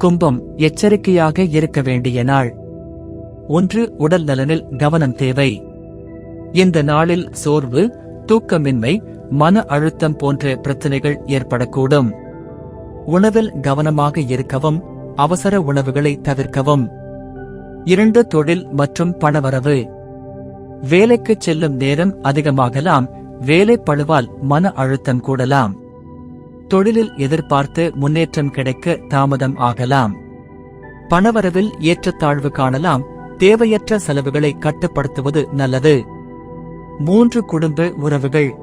கும்பம் எச்சரிக்கையாக இருக்க வேண்டிய நாள். ஒன்று உடல் நலனில் கவனம் தேவை. இந்த நாளில் சோர்வு தூக்கமின்மை மன அழுத்தம் போன்ற பிரச்சனைகள் ஏற்படக்கூடும். உணவில் கவனமாக இருக்கவும் அவசர உணவுகளை தவிர்க்கவும். இரண்டு தொழில் மற்றும் பணவரவு. வேலைக்கு செல்லும் நேரம் அதிகமாகலாம் வேலை பழுவால் மன அழுத்தம் கூடலாம். தொழிலில் எதிர்பார்த்து முன்னேற்றம் கிடைக்க தாமதம் ஆகலாம். பணவரவில் ஏற்றத்தாழ்வு காணலாம். தேவையற்ற செலவுகளை கட்டுப்படுத்துவது நல்லது. மூன்று குடும்ப உறவுகள்.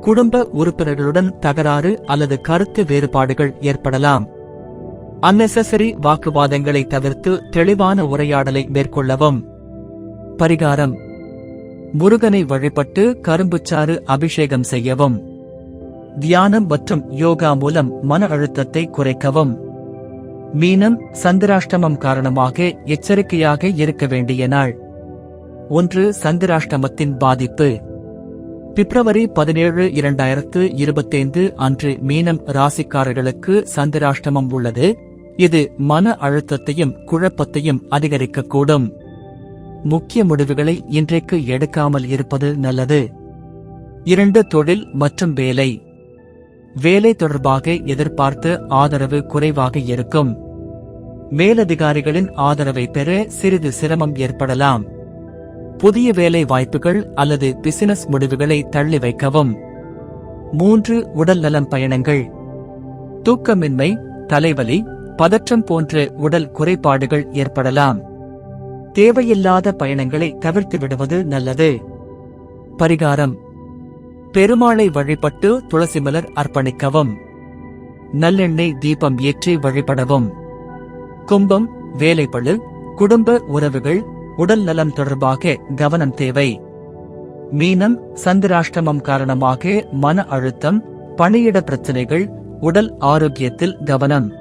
குடும்ப உறுப்பினர்களுடன் தகராறு அல்லது கருத்து வேறுபாடுகள் ஏற்படலாம். அன்னெசரி வாக்குவாதங்களை தவிர்த்து தெளிவான உரையாடலை மேற்கொள்ளவும். பரிகாரம். முருகனை வழிபட்டு கரும்புச்சாறு அபிஷேகம் செய்யவும். தியானம் மற்றும் யோகா மூலம் மன அழுத்தத்தை குறைக்கவும். மீனம் சந்திராஷ்டமம் காரணமாக எச்சரிக்கையாக இருக்க வேண்டிய நாள். ஒன்று சந்திராஷ்டமத்தின் பாதிப்பு. பிப்ரவரி பதினேழு இரண்டாயிரத்து இருபத்தைந்து அன்று மீனம் ராசிக்காரர்களுக்கு சந்திராஷ்டமம் உள்ளது. இது மன அழுத்தத்தையும் குழப்பத்தையும் அதிகரிக்கக்கூடும். முக்கிய முடிவுகளை இன்றைக்கு எடுக்காமல் இருப்பது நல்லது. இரண்டு தொழில் மற்றும் வேலை. வேலை தொடர்பாக எதிர்பார்த்த ஆதரவு குறைவாக இருக்கும். மேலதிகாரிகளின் ஆதரவை பெற சிறிது சிரமம் ஏற்படலாம். புதிய வேலை வாய்ப்புகள் அல்லது பிசினஸ் முடிவுகளை தள்ளி வைக்கவும். மூன்று உடல் நலம் பயணங்கள். தூக்கமின்மை தலைவலி பதற்றம் போன்ற உடல் குறைபாடுகள் ஏற்படலாம். தேவையில்லாத பயணங்களை தவிர்த்து விடுவது நல்லது. பரிகாரம். பெருமாளை வழிபட்டு துளசி மலர் அர்ப்பணிக்கவும். நல்லெண்ணெய் தீபம் ஏற்றி வழிபடவும். கும்பம் வேலைப்பளு குடும்ப உறவுகள் உடல் நலம் தொடர்பாக கவனம் தேவை. மீனம் சந்திராஷ்டமம் காரணமாக மன அழுத்தம் பணியிட பிரச்சனைகள் உடல் ஆரோக்கியத்தில் கவனம்.